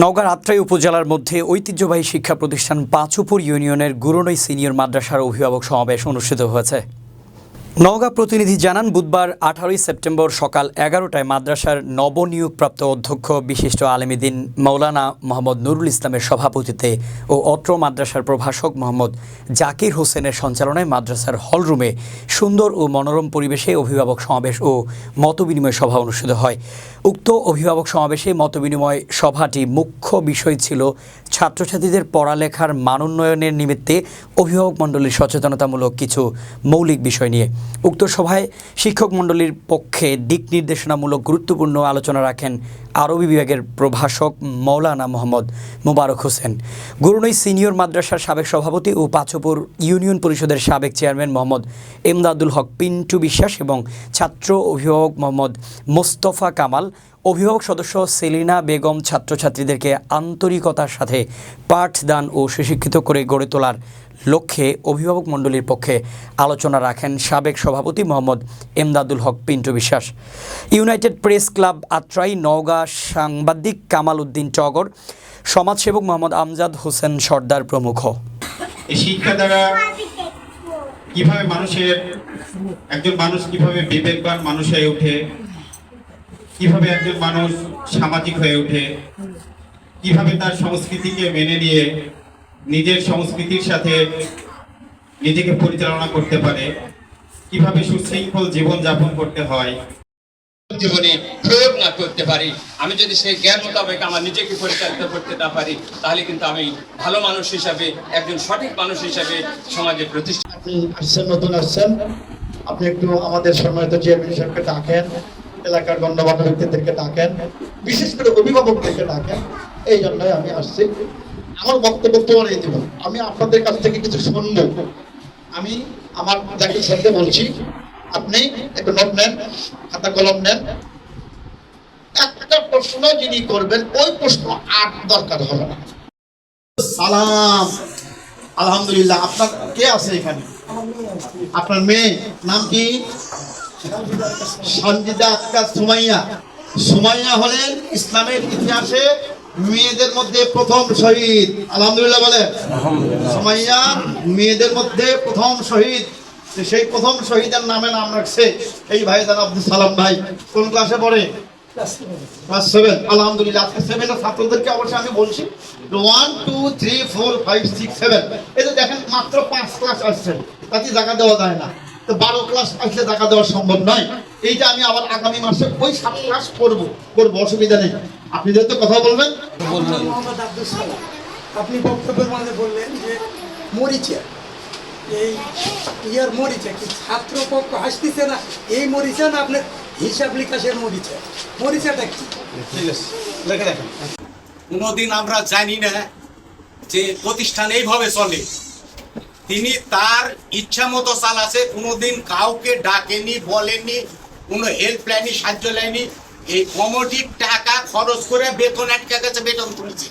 নওগাঁর আত্রাই উপজেলার মধ্যে ঐতিহ্যবাহী শিক্ষা প্রতিষ্ঠান পাঁচুপুর ইউনিয়নের গুরনই সিনিয়র মাদ্রাসার অভিভাবক সমাবেশ অনুষ্ঠিত হয়েছে। নওগাঁ প্রতিনিধি জানান, বুধবার আঠারোই সেপ্টেম্বর সকাল এগারোটায় মাদ্রাসার নবনিয়োগপ্রাপ্ত অধ্যক্ষ বিশিষ্ট আলেমিদিন মৌলানা মোহাম্মদ নুরুল ইসলামের সভাপতিত্বে ও অত্র মাদ্রাসার প্রভাষক মোহাম্মদ জাকির হোসেনের সঞ্চালনায় মাদ্রাসার হলরুমে সুন্দর ও মনোরম পরিবেশে অভিভাবক সমাবেশ ও মতবিনিময় সভা অনুষ্ঠিত হয়। উক্ত অভিভাবক সমাবেশে মতবিনিময় সভাটি মুখ্য বিষয় ছিল ছাত্রছাত্রীদের পড়ালেখার মানোন্নয়নের নিমিত্তে অভিভাবক মণ্ডলীর সচেতনতামূলক কিছু মৌলিক বিষয় নিয়ে। উক্ত সভায় শিক্ষক মণ্ডলীর পক্ষে দিক নির্দেশনামূলক গুরুত্বপূর্ণ আলোচনা রাখেন আরবি বিভাগের প্রভাষক মৌলানা মোহাম্মদ মুবারক হোসেন। গুরুনই সিনিয়র মাদ্রাসার সাবেক সভাপতি ও পাঁচপুর ইউনিয়ন পরিষদের সাবেক চেয়ারম্যান মোহাম্মদ এমদাদুল হক পিন্টু বিশ্বাস এবং ছাত্র অভিভাবক মোহাম্মদ মোস্তফা কামাল, অভিভাবক সদস্য সেলিনা বেগম ছাত্রছাত্রীদেরকে আন্তরিকতার সাথে পাঠদান ও সুশিক্ষিত করে গড়ে তোলার লক্ষ্যে অভিভাবক মণ্ডলীর পক্ষে আলোচনা রাখেন সাবেক সভাপতি Mohammad Emdadul Haque Pintu Biswas. United press club Atrai Naogaon সাংবাদিক কামাল উদ্দিন টগর, সমাজসেবক মোহাম্মদ আমজাদ হোসেন সর্দার প্রমুখ। এই শিক্ষা দ্বারা কীভাবে মানুষের, একজন মানুষ কীভাবে বিবেকবান মানুষ হয়ে ওঠে, কীভাবে একজন মানুষ সামাজিক হয়ে ওঠে, কীভাবে তার সংস্কৃতিকে মেনে নিয়ে নিজের সংস্কৃতির সাথে নিজেকে পরিচালনা করতে পারে, কীভাবে সুশৃঙ্খল জীবন যাপন করতে হয় জীবনে প্রয়োগ না করতে পারি। আমি যদি সেই জ্ঞান মোতাবেক আমার নিজেকে পরিচালিত করতে না পারি, তাহলে কিন্তু আমি ভালো মানুষ হিসাবে, একজন সঠিক মানুষ হিসাবে সমাজে প্রতিষ্ঠা আপনি আসছেন, নতুন আসছেন। আপনি একটু আমাদের সম্মানিত চেয়ারম্যান সাহেবকে ডাকেন, এলাকার গণ্যমান্য ব্যক্তিদেরকে ডাকেন, বিশেষ করে অভিভাবকদেরকে ডাকেন। এই জন্যই আমি আসছি। আমার বক্তব্য তোমারই দেব। আমি আপনাদের কাছ থেকে কিছু শুনব। আমি আমার জাকির সাথে বলছি, আপনি একটু নোট নেন। খাতা কলম নেন। একটা প্রশ্ন যিনি করবেন ওই প্রশ্ন আর দরকার হবে না। সালাম। আলহামদুলিল্লাহ। আপনার কে আছে এখানে? আপনার মেয়ে। নাম কি? সঞ্জিদা আক্তার সুমাইয়া। সুমাইয়া হলেন ইসলামের ইতিহাসে মেয়েদের মধ্যে প্রথম শহীদ। আলহামদুলিল্লাহ বলে সুমাইয়া মেয়েদের মধ্যে প্রথম শহীদ। সেই প্রথম শহীদের নামে নাম রাখছে এই ভাই দাদা আব্দুল সালাম ভাই। কোন ক্লাসে পড়ে? ক্লাস সেভেন আলহামদুলিল্লাহ আজকে সেভেনের ছাত্রদেরকে অবশ্যই আমি বলছি one two three four five six seven এই যে দেখেন মাত্র পাঁচ ক্লাস আসছেন তাতে জায়গা দেওয়া যায় না। তো বারো ক্লাস আসলে জায়গা দেওয়া সম্ভব নয়। এইটা আমি আবার আগামী মাসে ওই সাত ক্লাস করব করব অসুবিধা নেই। আপনি যেহেতু কথা বলবেন মোহাম্মদ আব্দুল সালাম। আপনি বক্তব্যের মাঝে বললেন যে মরিচা এই ইয়ার মরিচা কি ছাত্র পক্ষ আসতেছে না? এই মরিচা না আপনার হিসাব নিকাশের মরিচা? মরিচাটা কি? ঠিক লেখে দেখেন কোনোদিন আমরা জানি না যে প্রতিষ্ঠান এইভাবে চলে। তিনি তার ইচ্ছা মতো চালাছে, কোনোদিন কাউকে ডাকেনি, বলেনি, কোনো হেল্পলাইনই সাহায্য লাইনি এই কমিটির টাকা খরচ করে বেতন আটকে গেছে, বেতন তুলেছে।